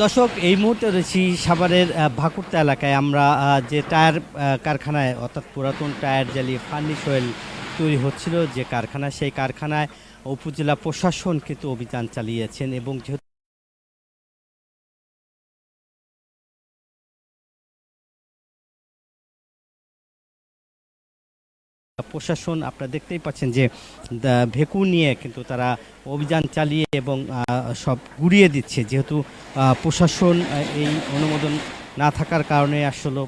দর্শক, এই মুহূর্তে রয়েছি সাভারের ভাকুরতা এলাকায়। আমরা যে টায়ার কারখানায়, অর্থাৎ পুরাতন টায়ার জ্বালিয়ে ফার্নিশ অয়েল তৈরি হচ্ছিল যে কারখানা সেই কারখানায় উপজেলা প্রশাসন কিন্তু অভিযান চালিয়েছেন এবং যেহেতু প্রশাসন আপনারা দেখতেই পাচ্ছেন যে ভেকু নিয়ে কিন্তু তারা অভিযান চালিয়ে এবং সব গুড়িয়ে দিচ্ছে। যেহেতু প্রশাসন এই অনুমোদন না থাকার কারণে আসলে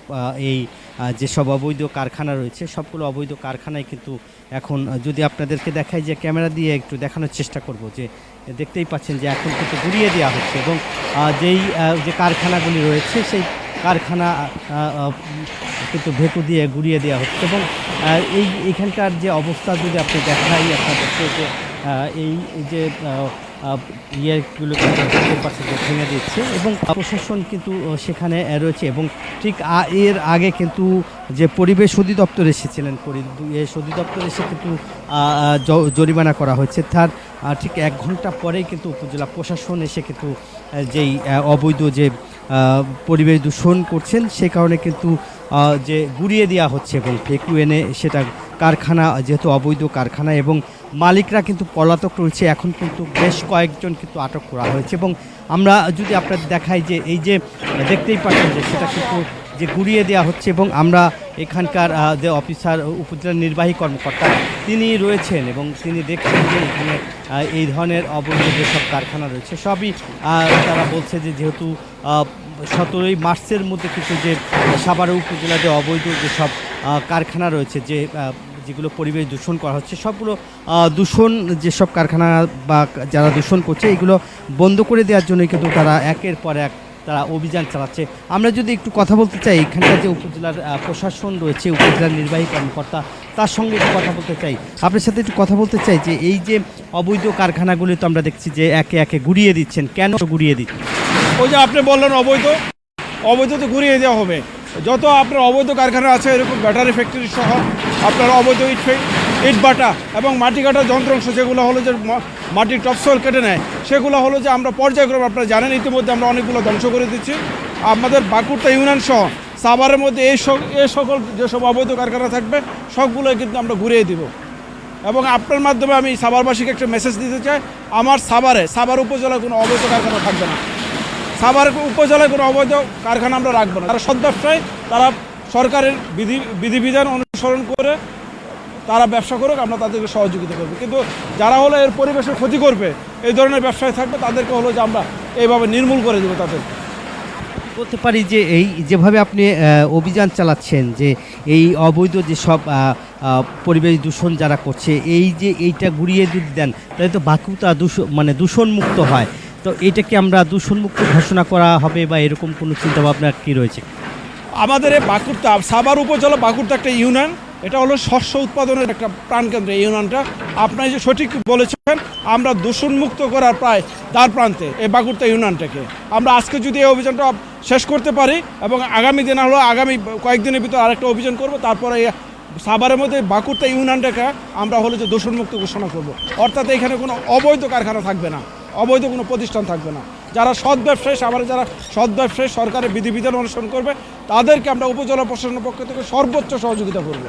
এই যেসব অবৈধ কারখানা রয়েছে, সবগুলো অবৈধ কারখানায় কিন্তু এখন যদি আপনাদেরকে দেখাই যে, ক্যামেরা দিয়ে একটু দেখানোর চেষ্টা করব যে, দেখতেই পাচ্ছেন যে, এখন কিন্তু গুড়িয়ে দেওয়া হচ্ছে এবং যেই যে কারখানাগুলি রয়েছে, সেই কারখানা কিন্তু ভেকু দিয়ে গুড়িয়ে দেওয়া হচ্ছে। এবং এই এখানকার যে অবস্থা যদি আপনি দেখাই আপনাদেরকে যে এই যে ইয়েগুলো দেখতে ভেঙে দিচ্ছে এবং প্রশাসন কিন্তু সেখানে রয়েছে এবং ঠিক এর আগে কিন্তু যে পরিবেশ অধিদপ্তর এসেছিলেন পরিবেশ অধিদপ্তর এসে কিন্তু জরিমানা করা হয়েছে। তার ঠিক এক ঘণ্টা পরেই কিন্তু উপজেলা প্রশাসন এসে কিন্তু যেই অবৈধ যে পরিবেশ দূষণ করছেন, সে কারণে কিন্তু যে গুড়িয়ে দেওয়া হচ্ছে এবং ফেকু এনে সেটা কারখানা, যেহেতু অবৈধ কারখানা এবং মালিকরা কিন্তু পলাতক রয়েছে, এখন কিন্তু বেশ কয়েকজন কিন্তু আটক করা হয়েছে এবং আমরা যদি আপনাদের দেখাই যে, এই যে দেখতেই পাচ্ছেন যে সেটা কিন্তু যে গুড়িয়ে দেওয়া হচ্ছে এবং আমরা এখানকার যে অফিসার, উপজেলা নির্বাহী কর্মকর্তা, তিনি রয়েছেন এবং তিনি দেখছেন যে এখানে এই ধরনের অবৈধ যেসব কারখানা রয়েছে, সবই তারা বলছে যে যেহেতু সতেরোই মার্চের মধ্যে কিছু যে সাভার উপজেলা যে অবৈধ যেসব কারখানা রয়েছে, যে যেগুলো পরিবেশ দূষণ করা হচ্ছে, সবগুলো দূষণ যেসব কারখানা বা যারা দূষণ করছে, এগুলো বন্ধ করে দেওয়ার জন্য কিন্তু তারা একের পর এক তারা অভিযান চালাচ্ছে। আমরা যদি একটু কথা বলতে চাই, এখানকার যে উপজেলার প্রশাসন রয়েছে, উপজেলার নির্বাহী কর্মকর্তা, তার সঙ্গে একটু কথা বলতে চাই। আপনার সাথে একটু কথা বলতে চাই যে, এই যে অবৈধ কারখানাগুলি তো আমরা দেখছি যে একে একে গুড়িয়ে দিচ্ছেন। কেন গুড়িয়ে দিচ্ছেন? ওই যে আপনি বললেন অবৈধ। অবৈধ তো ঘুরিয়ে দেওয়া হবে। যত আপনার অবৈধ কারখানা আছে, এরকম ব্যাটারি ফ্যাক্টরি সহ আপনার অবৈধ ইট ফ্যাক- ইট বাটা এবং মাটি কাটার যন্ত্রাংশ যেগুলো হলো যে মাটির টপসল কেটে নেয়, সেগুলো হলো যে আমরা পর্যায়ক্রমে আপনারা জানেন, ইতিমধ্যে আমরা অনেকগুলো ধ্বংস করে দিচ্ছি। আমাদের বাঁকুড়া ইউনিয়ন সহ সাভারের মধ্যে এই এই সকল যেসব অবৈধ কারখানা থাকবে সবগুলো কিন্তু আমরা ঘুরিয়ে দিব। এবং আপনার মাধ্যমে আমি সাভারবাসীকে একটা মেসেজ দিতে চাই, আমার সাভারে, সাভার উপজেলায় কোনো অবৈধ কারখানা থাকবে না। সাভার উপজেলায় কোনো অবৈধ কারখানা আমরা রাখব না। তারা ব্যবসায়ী তারা সরকারের বিধি বিধিবিধান অনুসরণ করে তারা ব্যবসা করুক আমরা তাদেরকে সহযোগিতা করব। কিন্তু যারা হলো এর পরিবেশের ক্ষতি করবে এই ধরনের ব্যবসায় থাকবে তাদেরকে হলো যে আমরা এইভাবে নির্মূল করে দেবো তাদের। বলতে পারি যে এই যেভাবে আপনি অভিযান চালাচ্ছেন যে এই অবৈধ আহ, আহ, পরিবেশ দূষণ যারা করছে এই যে এইটা ঘুরিয়ে যদি দেন তাহলে তো বাকুতা দূষণ মানে দূষণমুক্ত হয়। তো এইটাকে আমরা দূষণমুক্ত ঘোষণা করা হবে বা এরকম কোনো চিন্তাভাবনা কি রয়েছে? আমাদের এই বাঁকুড়টা সাভার উপজেলা বাঁকুড়টা একটা ইউনিয়ন এটা হলো শস্য উৎপাদনের একটা প্রাণকেন্দ্র, এই ইউনিয়নটা। আপনি যে সঠিক বলেছেন, আমরা দূষণমুক্ত করার প্রায় তার প্রান্তে এই বাঁকুড়টা ইউনিয়নটাকে। আমরা আজকে যদি এই অভিযানটা শেষ করতে পারি এবং আগামী দিনে হলো, আগামী কয়েকদিনের ভিতর আরেকটা অভিযান করব, তারপরে সাভারের মধ্যে বাঁকুড়টা ইউনিয়নটাকে আমরা হলো যে দূষণমুক্ত ঘোষণা করব। অর্থাৎ এখানে কোনো অবৈধ কারখানা থাকবে না, অবৈধ কোনো প্রতিষ্ঠান থাকবে না। যারা সৎ ব্যবসায়ী সাভারে যারা সৎ ব্যবসায়ী সরকারের বিধিবিধান অনুসরণ করবে, তাদেরকে আমরা উপজেলা প্রশাসনের পক্ষ থেকে সর্বোচ্চ সহযোগিতা করব।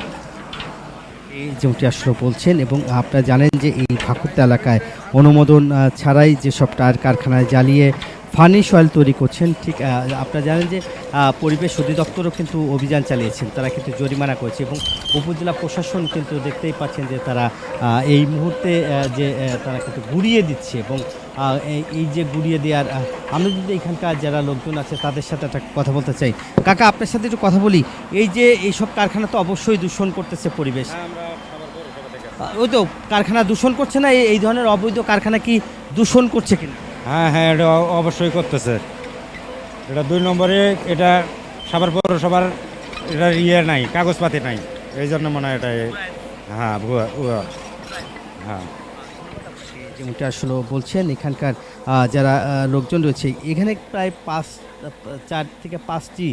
এই যেমনটি আসলে বলছেন এবং আপনারা জানেন যে এই ভাকুরতা এলাকায় অনুমোদন ছাড়াই যেসব টায়ার কারখানায় জ্বালিয়ে ফার্নিশ অয়েল তৈরি করছেন, ঠিক আপনারা জানেন যে পরিবেশ অধিদপ্তরও কিন্তু অভিযান চালিয়েছেন, তারা কিন্তু জরিমানা করেছে এবং উপজেলা প্রশাসন কিন্তু দেখতেই পাচ্ছেন যে তারা এই মুহূর্তে যে তারা কিন্তু ঘুরিয়ে দিচ্ছে এবং এই- এই যে ঘুরিয়ে দেওয়ার আমরা যদি এখানকার যারা লোকজন আছে তাদের সাথে একটা কথা বলতে চাই। কাকা আপনার সাথে একটু কথা বলি। এই যে এইসব কারখানা তো অবশ্যই দূষণ করতেছে পরিবেশ। ওই তো কারখানা দূষণ করছে না? এই- ধরনের অবৈধ কারখানা কি দূষণ করছে কিনা? হ্যাঁ হ্যাঁ এটা অবশ্যই করতেছে। এটা দুই নম্বরে এটা সাভার পৌরসভার এটা ইয়ে নাই কাগজপাতি নাই। এই জন্য মনে হয় এটা হ্যাঁ হ্যাঁ। যেমনটি আসলে বলছেন এখানকার যারা লোকজন রয়েছে এখানে প্রায় পাঁচ চার থেকে পাঁচটি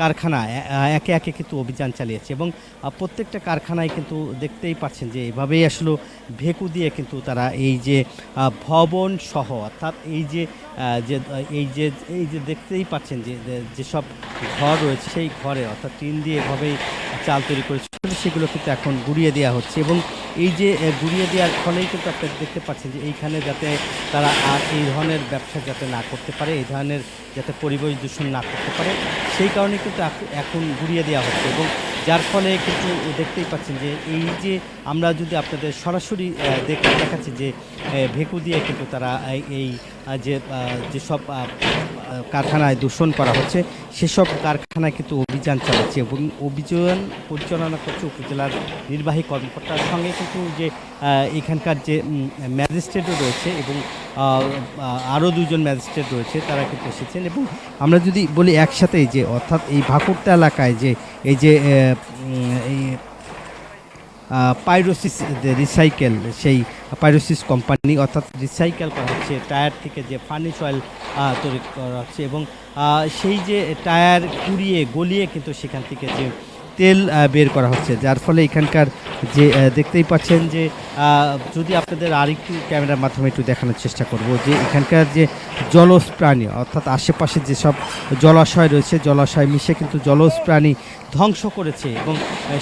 কারখানা একে একে কিন্তু অভিযান চালিয়েছে এবং প্রত্যেকটা কারখানায় কিন্তু দেখতেই পাচ্ছেন যে এভাবেই আসলে ভেকু দিয়ে কিন্তু তারা এই যে ভবন সহ অর্থাৎ এই যে যে এই যে এই যে দেখতেই পাচ্ছেন যে যেসব ঘর রয়েছে সেই ঘরে অর্থাৎ টিন দিয়ে এভাবেই চাল তৈরি করেছে সেগুলো কিন্তু এখন গুড়িয়ে দেওয়া হচ্ছে এবং এই যে গুড়িয়ে দেওয়ার ফলেই কিন্তু আপনারা দেখতে পাচ্ছেন যে এইখানে যাতে তারা আর এই ধরনের ব্যবসা যাতে না করতে পারে, এই ধরনের যাতে পরিবেশ দূষণ না করতে পারে। সেই কারণে কিন্তু এখন ঘুরিয়ে দেওয়া হচ্ছে এবং যার ফলে কিন্তু দেখতেই পাচ্ছেন যে এই যে আমরা যদি আপনাদের সরাসরি আহ, দেখ- দেখাচ্ছি যে ভেকু দিয়ে কিন্তু তারা এই- যে যেসব কারখানায় দূষণ করা হচ্ছে সেসব কারখানায় কিন্তু অভিযান চালাচ্ছে এবং অভিযান পরিচালনা করছে উপজেলার নির্বাহী কর্মকর্তার সঙ্গে কিন্তু যে এখানকার যে ম্যাজিস্ট্রেটও রয়েছে এবং আরও দুজন ম্যাজিস্ট্রেট রয়েছে তারা কিন্তু এসেছেন এবং আমরা যদি বলি একসাথেই যে অর্থাৎ এই ভাকুরতা এলাকায় যে এই যে এই পাইরোসিস রিসাইকেল সেই পাইরোসিস কোম্পানি অর্থাৎ রিসাইকেল করা হচ্ছে টায়ার থেকে যে ফার্নিশ অয়েল তৈরি করা হচ্ছে এবং সেই যে টায়ার কুড়িয়ে, গলিয়ে কিন্তু সেখান থেকে যে তেল বের করা হচ্ছে। যার ফলে এখানকার যে দেখতেই পাচ্ছেন যে যদি আপনাদের আরেকটু ক্যামেরার মাধ্যমে একটু দেখানোর চেষ্টা করব যে, এখানকার যে জলজ প্রাণী অর্থাৎ আশেপাশে যেসব জলাশয় রয়েছে, জলাশয় মিশে কিন্তু জলজ প্রাণী ধ্বংস করেছে এবং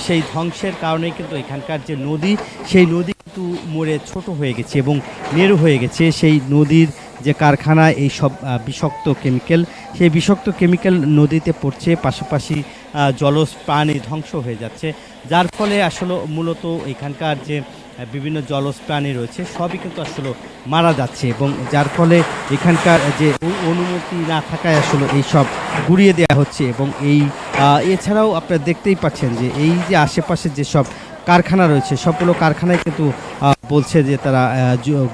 সেই ধ্বংসের কারণেই কিন্তু এখানকার যে নদী, সেই নদী কিন্তু মরে ছোট হয়ে গেছে এবং মেরু হয়ে গেছে। সেই নদীর যে কারখানা এই সব বিষাক্ত কেমিক্যাল, সেই বিষাক্ত কেমিক্যাল নদীতে পড়ছে, পাশাপাশি জলজ প্রাণী ধ্বংস হয়ে যাচ্ছে। যার ফলে আসলে মূলত এখানকার যে বিভিন্ন জলজ প্রাণী রয়েছে, সবই কিন্তু আসলে মারা যাচ্ছে এবং যার ফলে এখানকার যে অনুমতি না থাকায় আসলে এই সব গুড়িয়ে দেওয়া হচ্ছে এবং এই এছাড়াও আপনারা দেখতেই পাচ্ছেন যে এই যে আশেপাশে যেসব কারখানা রয়েছে, সবগুলো কারখানায় কিন্তু বলছে যে তারা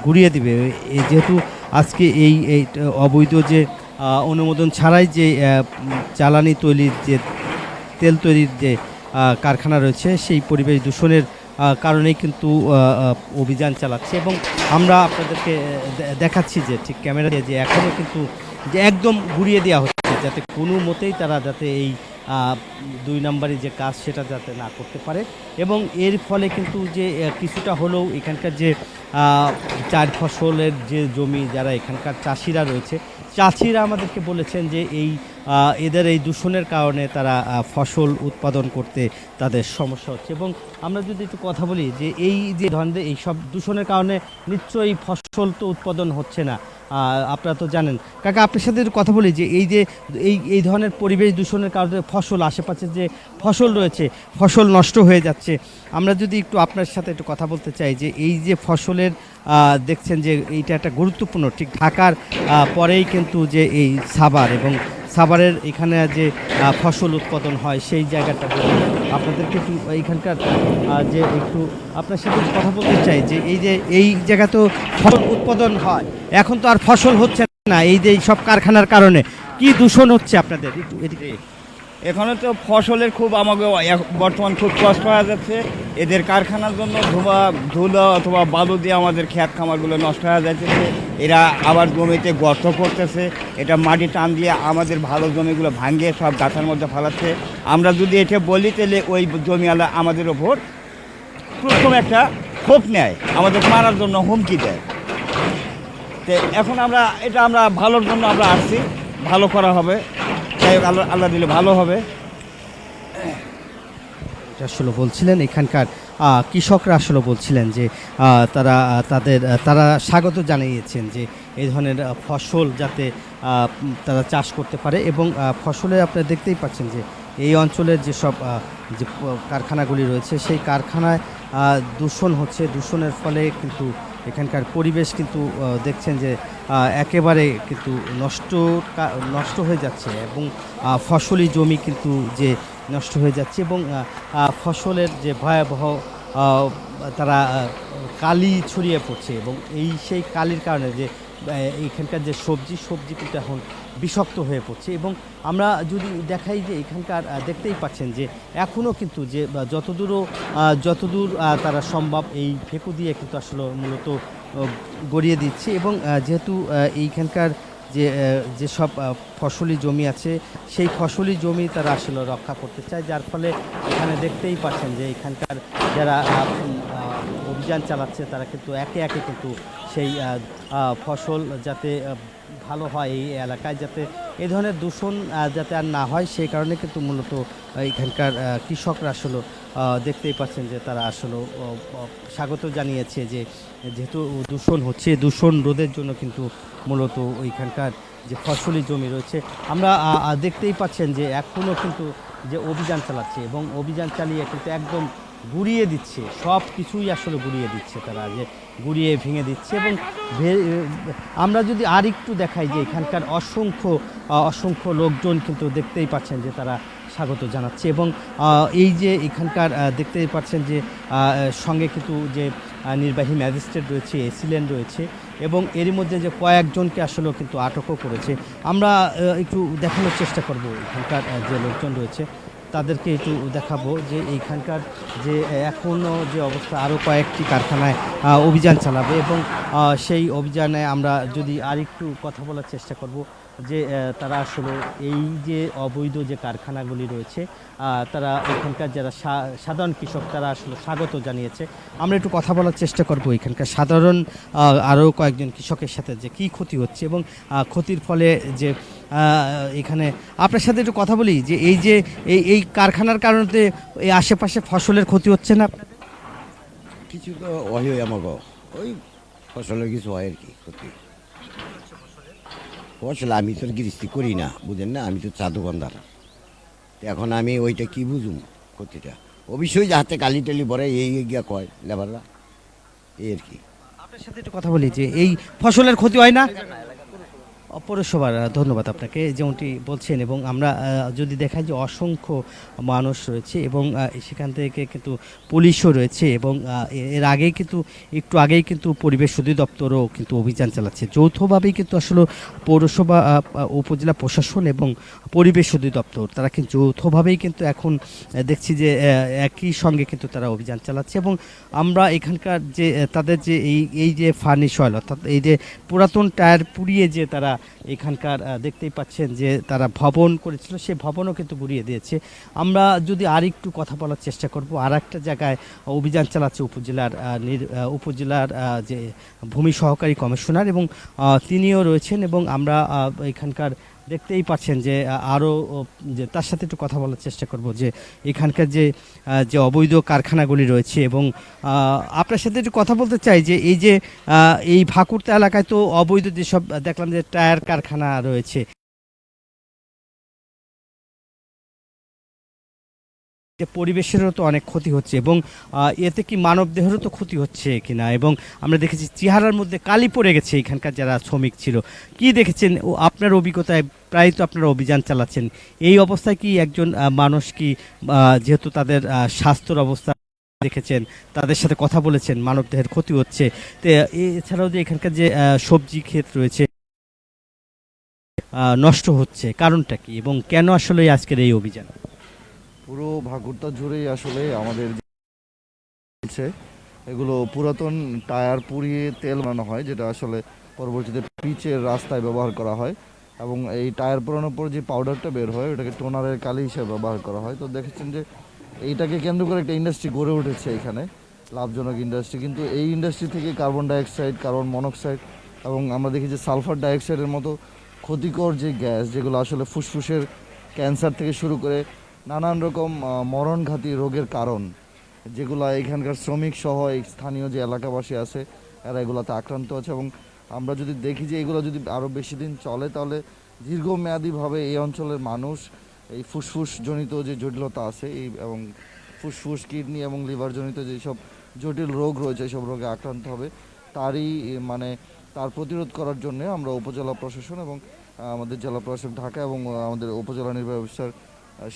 গুড়িয়ে দিবে। যেহেতু আজকে এই অবৈধ যে অনুমোদন ছাড়াই যে জ্বালানি তৈরির যে, তেল তৈরির যে কারখানা রয়েছে, সেই পরিবেশ দূষণের কারণেই কিন্তু অভিযান চালাচ্ছে। এবং আমরা আপনাদেরকে দেখাচ্ছি যে, ঠিক ক্যামেরা দিয়ে যে এখনও কিন্তু যে, একদম ঘুরিয়ে দেওয়া হচ্ছে, যাতে কোনো মতেই তারা যাতে এই দুই নম্বরে যে কাজ সেটা যাতে না করতে পারে। এবং এর ফলে কিন্তু যে কিছুটা হলেও এখানকার যে চার ফসলের যে জমি যারা এখানকার চাষিরা রয়েছে, চাষিরা আমাদেরকে বলেছেন যে এই এদের এই দূষণের কারণে তারা ফসল উৎপাদন করতে তাদের সমস্যা হচ্ছে। এবং আমরা যদি একটু কথা বলি যে এই যে ধরনের এই সব দূষণের কারণে নিশ্চয়ই ফসল তো উৎপাদন হচ্ছে না। আপনারা তো জানেন। কাকা, আপনার সাথে একটু কথা বলি যে এই যে, এই এই ধরনের পরিবেশ দূষণের কারণে ফসল, আশেপাশে যে ফসল রয়েছে, ফসল নষ্ট হয়ে যাচ্ছে। আমরা যদি একটু আপনার সাথে একটু কথা বলতে চাই যে এই যে ফসলের দেখছেন যে এইটা একটা গুরুত্বপূর্ণ। ঠিক ঢাকার পরেই কিন্তু যে এই সাবার এবং সাভারের এখানে যে ফসল উৎপাদন হয়, সেই জায়গাটা। আপনাদেরকে একটু এইখানকার যে একটু আপনার সাথে কথা বলতে চাই, যে এই যে, এই জায়গা তো ফসল উৎপাদন হয়, এখন তো আর ফসল হচ্ছে না, এই যে সব কারখানার কারণে। কি দূষণ হচ্ছে আপনাদের? একটু এদিকে। এখানে তো ফসলের খুব আমাকে বর্তমান খুব কষ্ট হয়ে যাচ্ছে। এদের কারখানার জন্য ধোয়া, ধুলো অথবা বালু দিয়ে আমাদের ক্ষেত খামারগুলো নষ্ট হয়ে যাচ্ছে এরা আবার জমিতে গর্ত করতেছে। এটা মাটি টান দিয়ে আমাদের ভালো জমিগুলো ভাঙিয়ে সব গাছার মধ্যে ফেলাচ্ছে। আমরা যদি এটা বলি, তাহলে ওই জমিওয়ালা আমাদের ওপর প্রথম একটা ক্ষোভ নেয়, আমাদের মারার জন্য হুমকি দেয়। তো এখন আমরা, এটা আমরা ভালোর জন্য আমরা আসছি। ভালো করা হবে। যাই হোক, আল্লাহ আল্লাহ দিলে ভালো হবে। আসলে বলছিলেন এখানকার কৃষকরা আসলে বলছিলেন যে তারা তাদের তারা স্বাগত জানিয়েছেন যে, এই ধরনের ফসল যাতে তারা চাষ করতে পারে এবং ফসলে আপনারা দেখতেই পাচ্ছেন যে, এই অঞ্চলের যেসব যে কারখানাগুলি রয়েছে, সেই কারখানায় দূষণ হচ্ছে। দূষণের ফলে কিন্তু এখানকার পরিবেশ কিন্তু দেখছেন যে একেবারে কিন্তু নষ্ট নষ্ট হয়ে যাচ্ছে এবং ফসলি জমি কিন্তু যে নষ্ট হয়ে যাচ্ছে এবং ফসলের যে ভয়াবহ তারা কালি ছড়িয়ে পড়ছে এবং এই সেই কালির কারণে যে এখানকার যে সবজি সবজি কিন্তু এখন বিষাক্ত হয়ে পড়ছে এবং আমরা যদি দেখাই যে এখানকার দেখতেই পাচ্ছেন যে এখনও কিন্তু যে যতদূরও যতদূর তারা সম্ভব এই ফেকু দিয়ে কিন্তু আসলে মূলত গড়িয়ে দিচ্ছে এবং যেহেতু এইখানকার যে যেসব ফসলি জমি আছে, সেই ফসলি জমি তারা আসলে রক্ষা করতে চায়, যার ফলে এখানে দেখতেই পাচ্ছেন যে এখানকার যারা অভিযান চালাচ্ছে তারা কিন্তু একে একে কিন্তু সেই ফসল যাতে ভালো হয় এই এলাকায় যাতে এই ধরনের দূষণ যাতে আর না হয়, সেই কারণে কিন্তু মূলত এখানকার কৃষকরা আসলে দেখতেই পাচ্ছেন যে তারা আসলে স্বাগত জানিয়েছে যে যেহেতু দূষণ হচ্ছে দূষণ রোধের জন্য কিন্তু মূলত ওইখানকার যে ফসলি জমি রয়েছে, আমরা দেখতেই পাচ্ছেন যে এখনও কিন্তু যে অভিযান চালাচ্ছে এবং অভিযান চালিয়ে কিন্তু একদম গুড়িয়ে দিচ্ছে সব কিছুই আসলে গুড়িয়ে দিচ্ছে তারা যে গুড়িয়ে ভেঙে দিচ্ছে এবং আমরা যদি আর একটু দেখাই যে এখানকার অসংখ্য অসংখ্য লোকজন কিন্তু দেখতেই পাচ্ছেন যে তারা স্বাগত জানাচ্ছে এবং এই যে এখানকার দেখতেই পাচ্ছেন যে সঙ্গে কিন্তু যে নির্বাহী ম্যাজিস্ট্রেট রয়েছে এসিলেন রয়েছে এবং এরই মধ্যে যে কয়েকজনকে আসলেও কিন্তু আটকও করেছে। আমরা একটু দেখানোর চেষ্টা করব এখানকার যে লোকজন রয়েছে। তাদেরকে একটু দেখাবো যে এইখানকার যে এখনও যে অবস্থা আরও কয়েকটি কারখানায় অভিযান চালাবে এবং সেই অভিযানে আমরা যদি আরেকটু কথা বলার চেষ্টা করব যে তারা আসলে এই যে অবৈধ যে কারখানাগুলি রয়েছে তারা এখানকার যারা সাধারণ কৃষক তারা আসলে স্বাগত জানিয়েছে। আমরা একটু কথা বলার চেষ্টা করব এখানকার সাধারণ আরও কয়েকজন কৃষকের সাথে যে কী ক্ষতি হচ্ছে এবং ক্ষতির ফলে যে এখানে আপনার সাথে একটু কথা বলি যে এই যে এই এই কারখানার কারণে এই আশেপাশে ফসলের ক্ষতি হচ্ছে না আপনাদের? কিছু তো হয় আমাকে। ওই ফসলের কিছু হয় আর কি ক্ষতি। ফসল আমি তো গৃষ্টি করি না বুঝেন না? আমি তো চা দোকানদার এখন আমি ওইটা কি বুঝুম ক্ষতিটা? অবশ্যই যাহাতে কালি টালি এই এই গিয়া কয় লেবাররা। এই আর কি। আপনার সাথে একটু কথা বলি যে এই ফসলের ক্ষতি হয় না? পৌরসভার ধন্যবাদ আপনাকে, যেমনটি বলছেন। এবং আমরা যদি দেখাই যে অসংখ্য মানুষ রয়েছে এবং সেখান থেকে কিন্তু পুলিশও রয়েছে এবং এর আগেই কিন্তু, একটু আগেই কিন্তু পরিবেশ অধিদপ্তরও কিন্তু অভিযান চালাচ্ছে। যৌথভাবেই কিন্তু আসলে পৌরসভা উপজেলা প্রশাসন এবং পরিবেশ অধিদপ্তর, তারা কিন্তু যৌথভাবেই কিন্তু এখন দেখছি যে একই সঙ্গে কিন্তু তারা অভিযান চালাচ্ছে এবং আমরা এখানকার যে, তাদের যে এই এই যে ফার্নিশ অর্থাৎ এই যে পুরাতন টায়ার পুড়িয়ে যে তারা এখানকার দেখতেই পাচ্ছেন যে তারা ভবন করেছিল সে ভবনও কিন্তু গুড়িয়ে দিয়েছে। আমরা যদি আর একটু কথা বলার চেষ্টা করব আর একটা জায়গায় অভিযান চালাচ্ছে উপজেলার উপজেলার যে ভূমি সহকারী কমিশনার এবং তিনিও রয়েছেন এবং আমরা এখানকার দেখতেই পাচ্ছেন যে আরও যে তার সাথে একটু কথা বলার চেষ্টা করব যে, এখানকার যে যে অবৈধ কারখানাগুলি রয়েছে এবং আপনার সাথে একটু কথা বলতে চাই যে, এই যে এই ভাকুরতা এলাকায় তো অবৈধ যেসব দেখলাম যে টায়ার কারখানা রয়েছে। যে পরিবেশেরও তো অনেক ক্ষতি হচ্ছে এবং এতে কি মানব দেহেরও তো ক্ষতি হচ্ছে কিনা? এবং আমরা দেখেছি চেহারার মধ্যে কালি পড়ে গেছে এখানকার যারা শ্রমিক ছিল। কি দেখেছেন? ও আপনার অভিজ্ঞতায় প্রায় তো আপনারা অভিযান চালাচ্ছেন। এই অবস্থায় কি একজন মানুষ কি যেহেতু তাদের স্বাস্থ্যর অবস্থা দেখেছেন, তাদের সাথে কথা বলেছেন মানব দেহের ক্ষতি হচ্ছে। তো, এছাড়াও যে এখানকার যে সবজি ক্ষেত রয়েছে নষ্ট হচ্ছে, কারণটা কি? এবং কেন আসলে আজকের এই অভিযান? পুরো ভাগুরটা জুড়েই আসলে আমাদের এগুলো পুরাতন টায়ার পুড়িয়ে তেল বানানো হয়, যেটা আসলে পরবর্তীতে পিচের রাস্তায় ব্যবহার করা হয়। এবং এই টায়ার পুরানোর পর যে পাউডারটা বের হয়, ওটাকে টোনারের কালি হিসেবে ব্যবহার করা হয়। তো দেখেছেন যে, এইটাকে কেন্দ্র করে একটা ইন্ডাস্ট্রি গড়ে উঠেছে এখানে, লাভজনক ইন্ডাস্ট্রি। কিন্তু এই ইন্ডাস্ট্রি থেকে কার্বন ডাইঅক্সাইড, কার্বন মনোক্সাইড এবং আমরা দেখি যে সালফার ডাইঅক্সাইডের মতো ক্ষতিকর যে গ্যাস, যেগুলো আসলে ফুসফুসের ক্যান্সার থেকে শুরু করে নানান রকম মরণঘাতী রোগের কারণ, যেগুলো এখানকার শ্রমিক সহ স্থানীয় যে এলাকাবাসী আছে, এরা এগুলোতে আক্রান্ত আছে এবং আমরা যদি দেখি যে এগুলো যদি আরও বেশি দিন চলে, তাহলে দীর্ঘমেয়াদীভাবে এই অঞ্চলের মানুষ এই ফুসফুস জনিত যে জটিলতা আছে, এই এবং ফুসফুস, কিডনি এবং লিভার জনিত যেসব জটিল রোগ রয়েছে সব রোগে আক্রান্ত হবে, তারই মানে তার প্রতিরোধ করার জন্য আমরা উপজেলা প্রশাসন এবং আমাদের জেলা প্রশাসক ঢাকা এবং আমাদের উপজেলা নির্বাহী অফিসার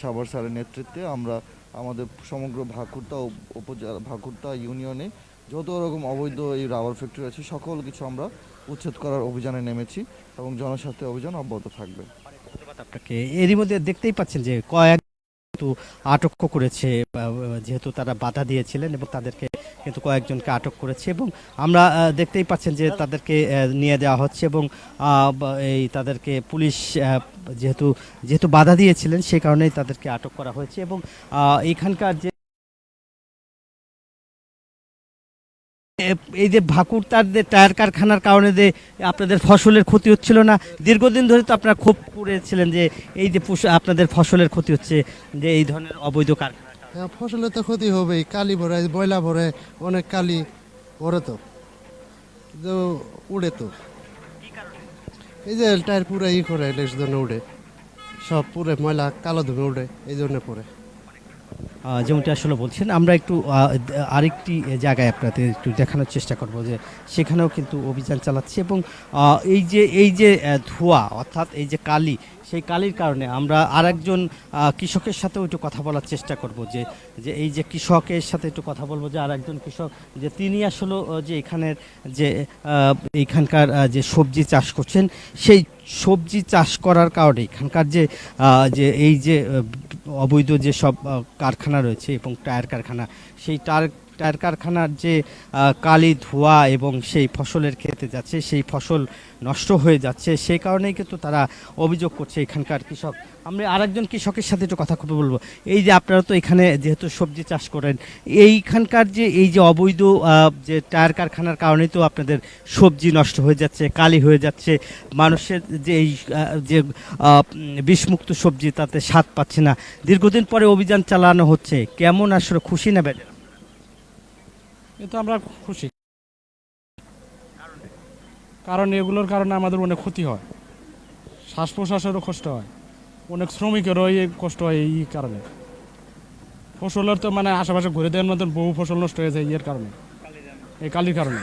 সাভার স্যারের নেতৃত্বে আমরা আমাদের সমগ্র ভাকুরতা উপ- উপজেলা, ভাকুরতা ইউনিয়নে যত রকম অবৈধ এই রাবার ফ্যাক্টরি আছে, সকল কিছু আমরা উচ্ছেদ করার অভিযানে নেমেছি এবং জনস্বার্থে অভিযান অব্যাহত থাকবে। আপনাকে। এরই মধ্যে দেখতেই পাচ্ছেন যে কয়েক কিন্তু আটক করেছে যেহেতু তারা বাধা দিয়েছিলেন এবং তাদেরকে কিন্তু কয়েকজনকে আটক করেছে এবং আমরা দেখতেই পাচ্ছেন যে তাদেরকে নিয়ে দেওয়া হচ্ছে এবং এই তাদেরকে পুলিশ যেহেতু যেহেতু বাধা দিয়েছিলেন, সে কারণেই তাদেরকে আটক করা হয়েছে এবং এখানকার যে এই যে ভাকুর তার যে টায়ার কারখানার কারণে যে আপনাদের ফসলের ক্ষতি হচ্ছিল না দীর্ঘদিন ধরে তো আপনারা ক্ষোভ করেছিলেন যে এই যে আপনাদের ফসলের ক্ষতি হচ্ছে যে এই ধরনের অবৈধ কারখানা। হ্যাঁ, ফসলের তো ক্ষতি হবেই কালি ভরে বয়লা ভরে অনেক কালি ভরে তো উড়ে তো। এই যে টায়ার পুরো ই করে উড়ে সব পুরে ময়লা কালো ধুমে উড়ে এই জন্য পরে। যেমনটি আসলে বলছেন আমরা একটু আরেকটি জায়গায় আপনাদের একটু দেখানোর চেষ্টা করব যে সেখানেও কিন্তু অভিযান চালাচ্ছে এবং এই যে এই যে ধোঁয়া অর্থাৎ এই যে কালি সেই কালির কারণে আমরা আরেকজন আহ, কৃষকের সাথেও একটু কথা বলার চেষ্টা করব যে যে এই যে কৃষকের সাথে একটু কথা বলব যে আরেকজন কৃষক যে তিনি আসলে যে এখানের যে এইখানকার যে সবজি চাষ করছেন সেই সবজি চাষ করার কারণে এখানকার যে যে এই যে অবৈধ যে সব কারখানা রয়েছে এবং টায়ার কারখানা সেই টায়ার টায়ার কারখানার যে কালি ধোঁয়া এবং সেই ফসলের খেতে যাচ্ছে, সেই ফসল নষ্ট হয়ে যাচ্ছে সেই কারণেই কিন্তু তারা অভিযোগ করছে এখানকার কৃষক। আমরা আরেকজন কৃষকের সাথে একটু কথা খুবই বলব। এই যে আপনারা তো এখানে যেহেতু সবজি চাষ করেন, এইখানকার যে, এই যে অবৈধ যে টায়ার কারখানার কারণেই তো আপনাদের সবজি নষ্ট হয়ে যাচ্ছে, কালি হয়ে যাচ্ছে, মানুষের যে এই যে বিষমুক্ত সবজি তাতে স্বাদ পাচ্ছে না। দীর্ঘদিন পরে অভিযান চালানো হচ্ছে, কেমন আসলে খুশি না বেজার? এতে আমরা খুশি। কারণ এগুলোর কারণে আমাদের অনেক ক্ষতি হয়। শ্বাস প্রশ্বাসেরও কষ্ট হয়। অনেক শ্রমিকেরও এই কষ্ট হয় এই কারণে। ফসলের তো মানে আশেপাশে ঘুরে দেওয়ার মতন বহু ফসল নষ্ট হয়ে যায় এর কারণে। এই কালির কারণে।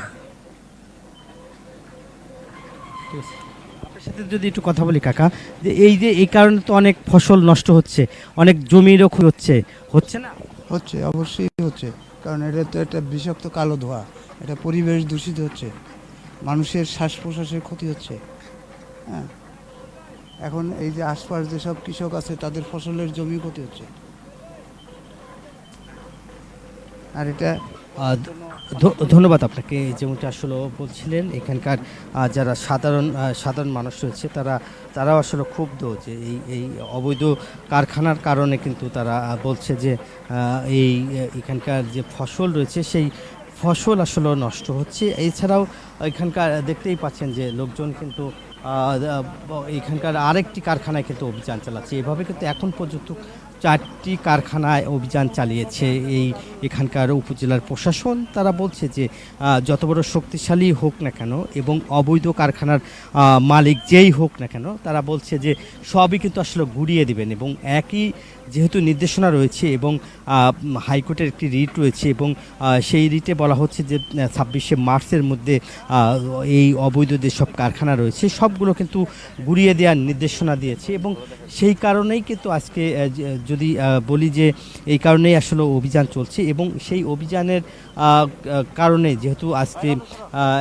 ঠিক আছে। সাথে যদি একটু কথা বলি কাকা যে এই যে এই কারণে তো অনেক ফসল নষ্ট হচ্ছে অনেক জমিরও ক্ষতি হচ্ছে হচ্ছে না? হচ্ছে অবশ্যই হচ্ছে। কারণ এটা তো একটা বিষাক্ত কালো ধোয়া। এটা পরিবেশ দূষিত হচ্ছে। মানুষের শ্বাস প্রশ্বাসের ক্ষতি হচ্ছে। হ্যাঁ? এখন এই যে আশপাশ যেসব কৃষক আছে, তাদের ফসলের জমি ক্ষতি হচ্ছে। আর এটা ধন্যবাদ আপনাকে যেমনটা আসলে বলছিলেন, এখানকার যারা সাধারণ সাধারণ মানুষ রয়েছে, তারা, তারাও আসলে ক্ষুব্ধ যে এই এই অবৈধ কারখানার কারণে কিন্তু তারা বলছে যে এই এখানকার যে ফসল রয়েছে, সেই ফসল আসলে নষ্ট হচ্ছে। এছাড়াও এখানকার, দেখতেই পাচ্ছেন যে লোকজন কিন্তু এখানকার আরেকটি কারখানায় কিন্তু অভিযান চালাচ্ছে। এভাবে কিন্তু এখন পর্যন্ত চারটি কারখানায় অভিযান চালিয়েছে এই এখানকার উপজেলার প্রশাসন। তারা বলছে যে যত বড় শক্তিশালী হোক না কেন এবং অবৈধ কারখানার মালিক যেই হোক না কেন, তারা বলছে যে সবই কিন্তু আসলে ঘুরিয়ে দিবেন এবং একই যেহেতু নির্দেশনা রয়েছে এবং হাইকোর্টের একটি রিট রয়েছে এবং সেই রিটে বলা হচ্ছে যে ছাব্বিশে মার্চের মধ্যে এই অবৈধ যেসব কারখানা রয়েছে সবগুলো কিন্তু গুড়িয়ে দেওয়ার নির্দেশনা দিয়েছে এবং সেই কারণেই কিন্তু আজকে যদি বলি যে, এই কারণেই আসলে অভিযান চলছে এবং সেই অভিযানের কারণে যেহেতু আজকে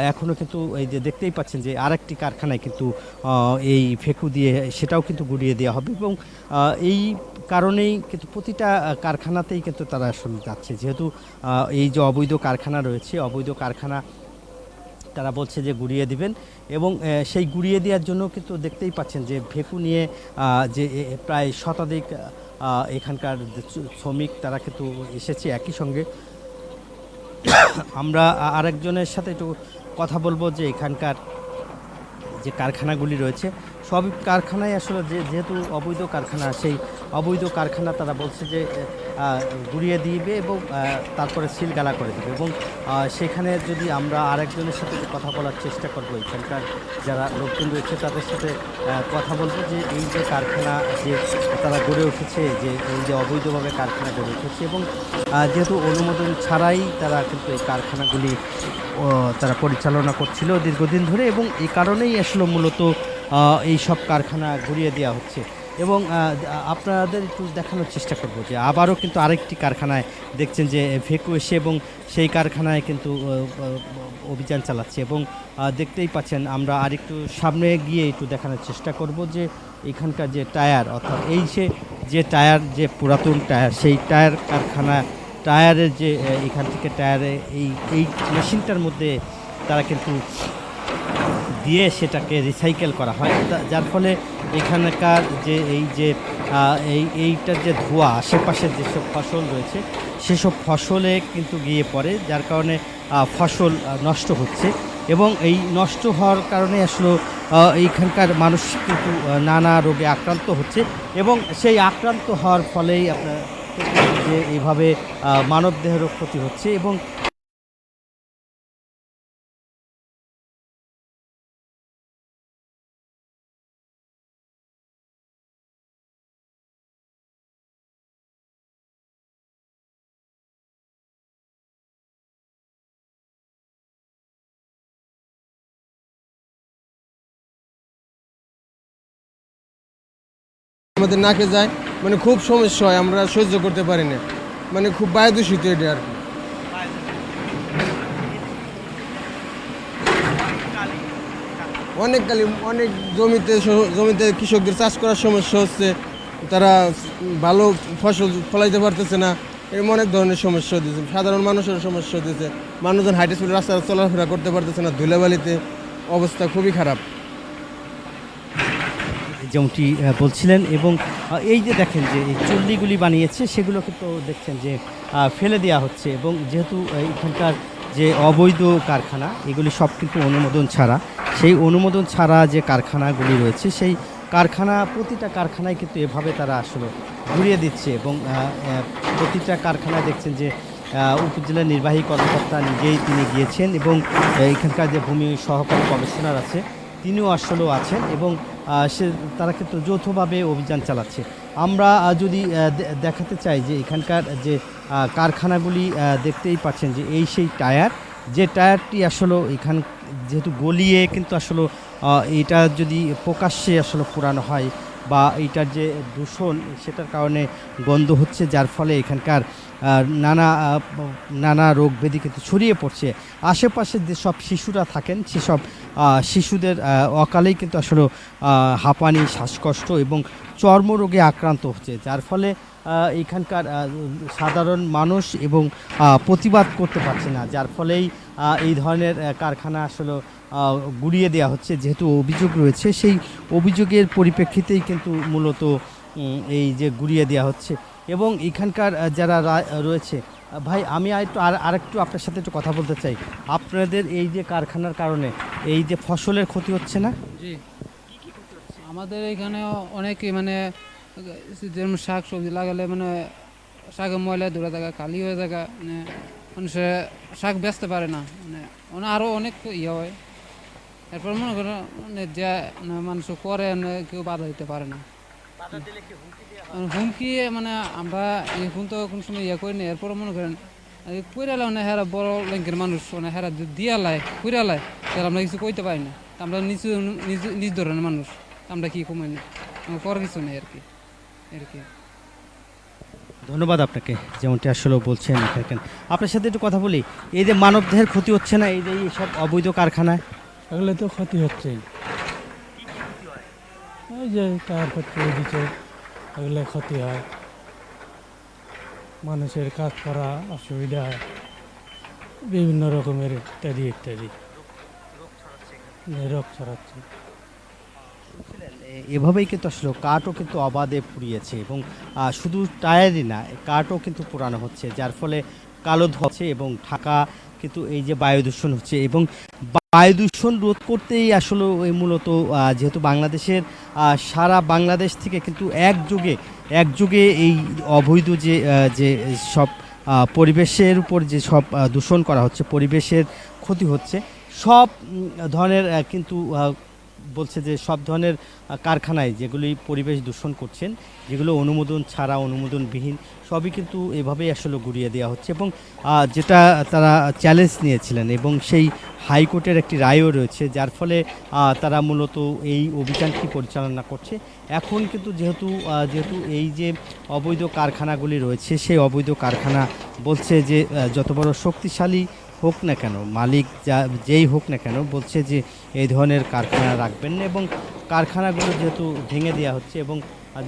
এখনও কিন্তু এই যে দেখতেই পাচ্ছেন যে আরেকটি কারখানায় কিন্তু এই ফেকু দিয়ে সেটাও কিন্তু গুড়িয়ে দেওয়া হবে এবং এই কারণেই কিন্তু প্রতিটা কারখানাতেই কিন্তু তারা আসলে যাচ্ছে। যেহেতু এই যে অবৈধ কারখানা রয়েছে, অবৈধ কারখানা তারা বলছে যে গুড়িয়ে দিবেন এবং সেই গুড়িয়ে দেওয়ার জন্য কিন্তু দেখতেই পাচ্ছেন যে ভেকু নিয়ে যে প্রায় শতাধিক এখানকার শ্রমিক তারা কিন্তু এসেছে একই সঙ্গে। আমরা আরেকজনের সাথে একটু কথা বলব যে এখানকার যে কারখানাগুলি রয়েছে সব কারখানায় আসলে যে, যেহেতু অবৈধ কারখানা, সেই অবৈধ কারখানা তারা বলছে যে গুড়িয়ে দিবে এবং তারপরে সিলগালা করে দেবে এবং সেখানে যদি আমরা আরেকজনের সাথে কথা বলার চেষ্টা করব, এখানকার যারা লোকজন রয়েছে তাদের সাথে কথা বলব যে, এই যে কারখানা যে তারা গড়ে উঠেছে, যে, এই যে অবৈধভাবে কারখানা গড়ে উঠেছে এবং যেহেতু অনুমোদন ছাড়াই তারা কিন্তু এই কারখানাগুলি তারা পরিচালনা করছিল দীর্ঘদিন ধরে এবং এই কারণেই আসলে মূলত এই সব কারখানা ঘুরিয়ে দেওয়া হচ্ছে। এবং আপনাদের একটু দেখানোর চেষ্টা করব যে আবারও কিন্তু আরেকটি কারখানায় দেখছেন যে ভেকু এসে এবং সেই কারখানায় কিন্তু অভিযান চালাচ্ছে। এবং দেখতেই পাচ্ছেন আমরা আরেকটু সামনে গিয়ে একটু দেখানোর চেষ্টা করব যে এখানকার যে টায়ার, অর্থাৎ এই সে যে টায়ার, যে পুরাতন টায়ার, সেই টায়ার কারখানা, টায়ারের যে এখান থেকে টায়ারে এই এই মেশিনটার মধ্যে তারা কিন্তু দিয়ে সেটাকে রিসাইকেল করা হয়। যার ফলে এখানকার যে এই যে এই এইটার যে ধোঁয়া, আশেপাশের যেসব ফসল রয়েছে, সেসব ফসলে কিন্তু গিয়ে পড়ে, যার কারণে ফসল নষ্ট হচ্ছে এবং এই নষ্ট হওয়ার কারণে আসলে এইখানকার মানুষ কিন্তু নানা রোগে আক্রান্ত হচ্ছে এবং সেই আক্রান্ত হওয়ার ফলেই আপনার যে এইভাবে মানবদেহেরও ক্ষতি হচ্ছে এবং আমাদের নাকে যায় মানে খুব সমস্যা হয়, আমরা সহ্য করতে পারি না। মানে খুব বায়ু দূষিত এটা আর কি। অনেক কালি, অনেক জমিতে জমিতে কৃষকদের চাষ করার সমস্যা হচ্ছে, তারা ভালো ফসল ফলাইতে পারতেছে না, এরকম অনেক ধরনের সমস্যা হতেছে। সাধারণ মানুষের সমস্যা হতেছে, মানুষজন হাইটে স্পিডে রাস্তা চলাফেরা করতে পারতেছে না, ধুলাবালিতে অবস্থা খুবই খারাপ। যেমনটি বলছিলেন এবং এই যে দেখেন যে এই চুল্লিগুলি বানিয়েছে, সেগুলোকে তো দেখছেন যে ফেলে দেওয়া হচ্ছে এবং যেহেতু এখানকার যে অবৈধ কারখানা, এগুলি সব কিন্তু অনুমোদন ছাড়া, সেই অনুমোদন ছাড়া যে কারখানাগুলি রয়েছে, সেই কারখানা, প্রতিটা কারখানায় কিন্তু এভাবে তারা আসলে ঘুরিয়ে দিচ্ছে এবং প্রতিটা কারখানায় দেখছেন যে উপজেলা নির্বাহী কর্মকর্তা নিজেই তিনি গিয়েছেন এবং এখানকার যে ভূমি সহকারী কমিশনার আছে, তিনিও আসলেও আছেন এবং সে তারা কিন্তু যৌথভাবে অভিযান চালাচ্ছে। আমরা যদি দেখাতে চাই যে এখানকার যে কারখানাগুলি দেখতেই পাচ্ছেন যে এই সেই টায়ার। যে টায়ারটি আসলে এখান, যেহেতু গলিয়ে কিন্তু আসলে এটা যদি প্রকাশ্যে আসলে পুরানো হয় বা এইটার যে দূষণ সেটার কারণে গন্ধ হচ্ছে, যার ফলে এখানকার নানা নানা রোগ ব্যাধি কিন্তু ছড়িয়ে পড়ছে। আশেপাশে যেসব শিশুরা থাকেন, সেসব শিশুদের অকালেই কিন্তু আসলে হাঁপানি, শ্বাসকষ্ট এবং চর্মরোগে আক্রান্ত হচ্ছে, যার ফলে এখানকার সাধারণ মানুষ এবং প্রতিবাদ করতে পারছে না। যার ফলেই এই ধরনের কারখানা আসলে গুড়িয়ে দেওয়া হচ্ছে, যেহেতু অভিযোগ রয়েছে, সেই অভিযোগের পরিপ্রেক্ষিতেই কিন্তু মূলত এই যে গুড়িয়ে দেওয়া হচ্ছে। এবং এখানকার যারা রয়েছে, ভাই, আমি একটু, আর আরেকটু আপনার সাথে একটু কথা বলতে চাই। আপনাদের এই যে কারখানার কারণে, এই যে ফসলের ক্ষতি হচ্ছে না? জি। আমাদের এখানে অনেকে মানে যেমন শাক সবজি লাগালে মানে শাকের ময়লা দূরে থাকা কালি হয়ে থাকা মানে মানুষে শাক বেচতে পারে না। মানে আরও অনেক ইয়ে হয়। এরপর মনে করেন মানে যা মানে মানুষ করে মানে কেউ বাধা দিতে পারে না। হুমকি মানে আমরা এখন তো কোনো সময় ইয়ে করি না এরপর মনে করেন কুইরালে মানে হেরা বড় লেঙ্কের মানুষ মানে হেরা দিয়া লাই কুইরালায় তাহলে আমরা কিছু কইতে পারি না। আমরা নিচু নিজ- নিজ ধরনের মানুষ আমরা কি কমাই না। আমার করার কিছু নেই আর কি আর কি। ধন্যবাদ আপনাকে যেমনটি আসলে বলছেন দেখেন। আপনার সাথে একটু কথা বলি এই যে মানবদেহের ক্ষতি হচ্ছে না এই যে এই সব অবৈধ কারখানায় এগুলো তো ক্ষতি হচ্ছে ওই যে টায়ার দিচ্ছে এগুলো ক্ষতি হয়। মানুষের কাজ করা অসুবিধা হয়। বিভিন্ন রকমের ইত্যাদি ইত্যাদি। রোগ ছড়াচ্ছে। এভাবেই কিন্তু আসলে কাঠও কিন্তু অবাধে পুড়িয়েছে এবং শুধু টায়ারই না, কাঠও কিন্তু পুরানো হচ্ছে, যার ফলে কালো ধোয়াচ্ছে এবং ঢাকা কিন্তু এই যে বায়ু দূষণ হচ্ছে এবং বায়ু দূষণ রোধ করতেই আসলে এই মূলত যেহেতু বাংলাদেশের সারা বাংলাদেশ থেকে কিন্তু একযোগে একযোগে এই অবৈধ যে যে সব পরিবেশের উপর যে সব দূষণ করা হচ্ছে, পরিবেশের ক্ষতি হচ্ছে, সব ধরনের কিন্তু বলছে যে সব ধরনের কারখানায় যেগুলি পরিবেশ দূষণ করছেন, যেগুলো অনুমোদন ছাড়া, অনুমোদনবিহীন, সবই কিন্তু এভাবেই আসলে গুড়িয়ে দেওয়া হচ্ছে এবং যেটা তারা চ্যালেঞ্জ নিয়েছিলেন এবং সেই হাইকোর্টের একটি রায়ও রয়েছে, যার ফলে তারা মূলত এই অভিযানটি পরিচালনা করছে। এখন কিন্তু যেহেতু যেহেতু এই যে অবৈধ কারখানাগুলি রয়েছে, সেই অবৈধ কারখানা বলছে যে যত বড় শক্তিশালী হোক না কেন, মালিক যা, যেই হোক না কেন বলছে যে এই ধরনের কারখানা রাখবেন না এবং কারখানাগুলো যেহেতু ভেঙে দেওয়া হচ্ছে এবং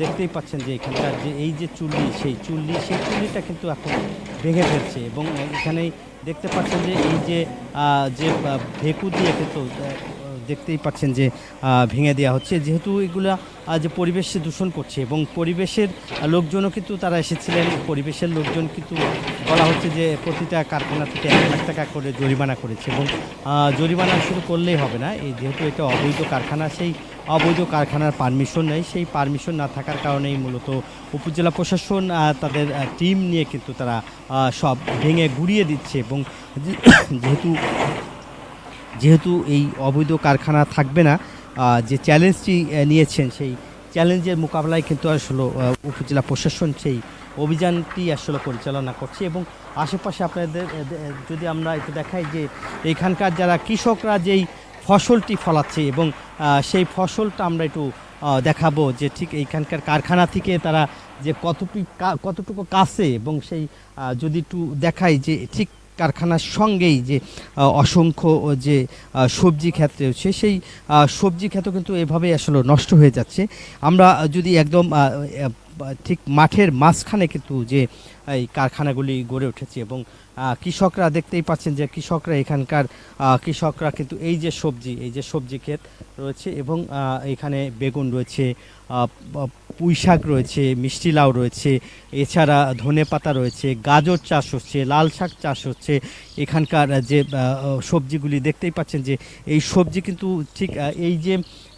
দেখতেই পাচ্ছেন যে এখানকার যে এই যে চুল্লি, সেই চুল্লি, সেই চুল্লিটা কিন্তু এখন ভেঙে ফেলছে এবং এখানেই দেখতে পাচ্ছেন যে এই যে যে ভেকু দিয়ে কিন্তু দেখতেই পাচ্ছেন যে ভেঙে দেওয়া হচ্ছে। যেহেতু এগুলা যে পরিবেশে দূষণ করছে এবং পরিবেশের লোকজনও কিন্তু তারা এসেছিলেন। পরিবেশের লোকজন কিন্তু বলা হচ্ছে যে, প্রতিটা কারখানা থেকে এক লাখ টাকা করে জরিমানা করেছে এবং জরিমানা শুরু করলেই হবে না। এই যেহেতু এটা অবৈধ কারখানা, সেই অবৈধ কারখানার পারমিশন নেই। সেই পারমিশন না থাকার কারণেই মূলত উপজেলা প্রশাসন তাদের টিম নিয়ে কিন্তু তারা সব ভেঙে গুড়িয়ে দিচ্ছে এবং যেহেতু যেহেতু এই অবৈধ কারখানা থাকবে না যে চ্যালেঞ্জটি নিয়েছেন সেই চ্যালেঞ্জের মোকাবেলায় কিন্তু আসলে উপজেলা প্রশাসন সেই অভিযানটি আসলে পরিচালনা করছে এবং আশেপাশে আপনাদের যদি আমরা একটু দেখাই যে এখানকার যারা কৃষকরা যেই ফসলটি ফলাচ্ছে এবং সেই ফসলটা আমরা একটু দেখাবো যে ঠিক এইখানকার কারখানা থেকে তারা যে কতটুকু কতটুকু কাছে এবং সেই যদি একটু দেখাই যে ঠিক কারখানার সঙ্গেই যে অসংখ্য যে সবজি ক্ষেত রয়েছে, সেই সবজি ক্ষেত কিন্তু এভাবেই আসলে নষ্ট হয়ে যাচ্ছে। আমরা যদি একদম ঠিক মাঠের মাঝখানে কিন্তু যে, এই কারখানাগুলি গড়ে উঠেছে এবং কৃষকরা দেখতেই পাচ্ছেন যে কৃষকরা এখানকার কৃষকরা কিন্তু এই যে সবজি, এই যে সবজি ক্ষেত রয়েছে এবং এখানে বেগুন রয়েছে পুঁই শাক রয়েছে, মিষ্টি লাউ রয়েছে, এছাড়া ধনে পাতা রয়েছে, গাজর চাষ হচ্ছে, লাল শাক চাষ হচ্ছে। এখানকার যে সবজিগুলি দেখতেই পাচ্ছেন যে এই সবজি কিন্তু ঠিক এই যে,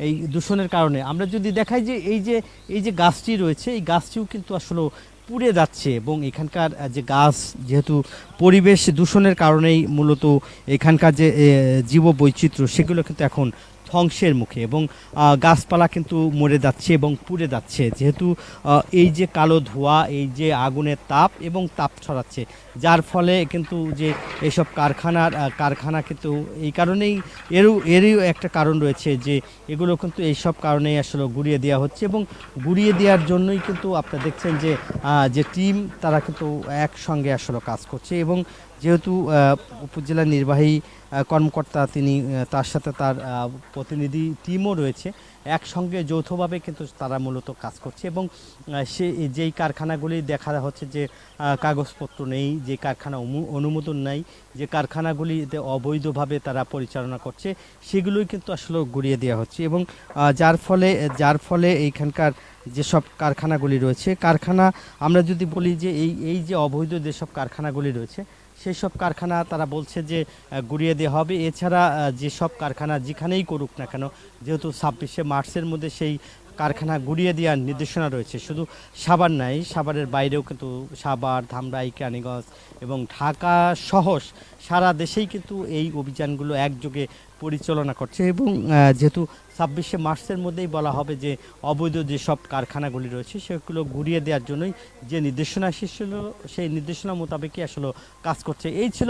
এই দূষণের কারণে। আমরা যদি দেখাই যে এই যে এই যে গাছটি রয়েছে, এই গাছটিও কিন্তু আসলে পুড়ে যাচ্ছে এবং এখানকার যে গাছ, যেহেতু পরিবেশ দূষণের কারণেই মূলত এখানকার যে জীব বৈচিত্র্য সেগুলো কিন্তু এখন ধ্বংসের মুখে এবং গাছপালা কিন্তু মরে যাচ্ছে এবং পুড়ে যাচ্ছে। যেহেতু এই যে কালো ধোঁয়া, এই যে আগুনের তাপ এবং তাপ ছড়াচ্ছে, যার ফলে কিন্তু যে এইসব কারখানার কারখানা কিন্তু এই কারণেই এরও, এরই একটা কারণ রয়েছে যে এগুলো কিন্তু এইসব কারণেই আসলে গুড়িয়ে দেওয়া হচ্ছে এবং গুড়িয়ে দেওয়ার জন্যই কিন্তু আপনারা দেখছেন যে যে টিম তারা কিন্তু একসঙ্গে আসলে কাজ করছে এবং যেহেতু উপজেলা নির্বাহী কর্মকর্তা তিনি তার সাথে তার প্রতিনিধি টিমও রয়েছে। একসঙ্গে যৌথভাবে কিন্তু তারা মূলত কাজ করছে এবং সে, যেই কারখানাগুলি দেখা হচ্ছে যে কাগজপত্র নেই, যে কারখানা অনুমোদন নাই, যে কারখানাগুলিতে অবৈধভাবে তারা পরিচালনা করছে, সেগুলোই কিন্তু আসলে গুড়িয়ে দেওয়া হচ্ছে এবং যার ফলে যার ফলে এইখানকার যেসব কারখানাগুলি রয়েছে, কারখানা, আমরা যদি বলি যে এই এই যে অবৈধ যেসব কারখানাগুলি রয়েছে সেই সব কারখানা তারা বলছে যে গুড়িয়ে দেওয়া হবে। এছাড়া যেসব কারখানা যেখানেই করুক না কেন, যেহেতু ছাব্বিশে মার্চের মধ্যে সেই কারখানা গুড়িয়ে দেওয়ার নির্দেশনা রয়েছে। শুধু সাভার নাই সাবারের বাইরেও কিন্তু সাবার ধামরাই, কেরানীগঞ্জ এবং ঢাকা সহস সারা দেশেই কিন্তু এই অভিযানগুলো একযোগে পরিচালনা করছে এবং যেহেতু ছাব্বিশে মার্চের মধ্যেই বলা হবে যে অবৈধ যেসব কারখানাগুলি রয়েছে, সেগুলো ঘুরিয়ে দেওয়ার জন্যই যে নির্দেশনা এসেছিল, সেই নির্দেশনা মোতাবেকই আসলে কাজ করছে। এই ছিল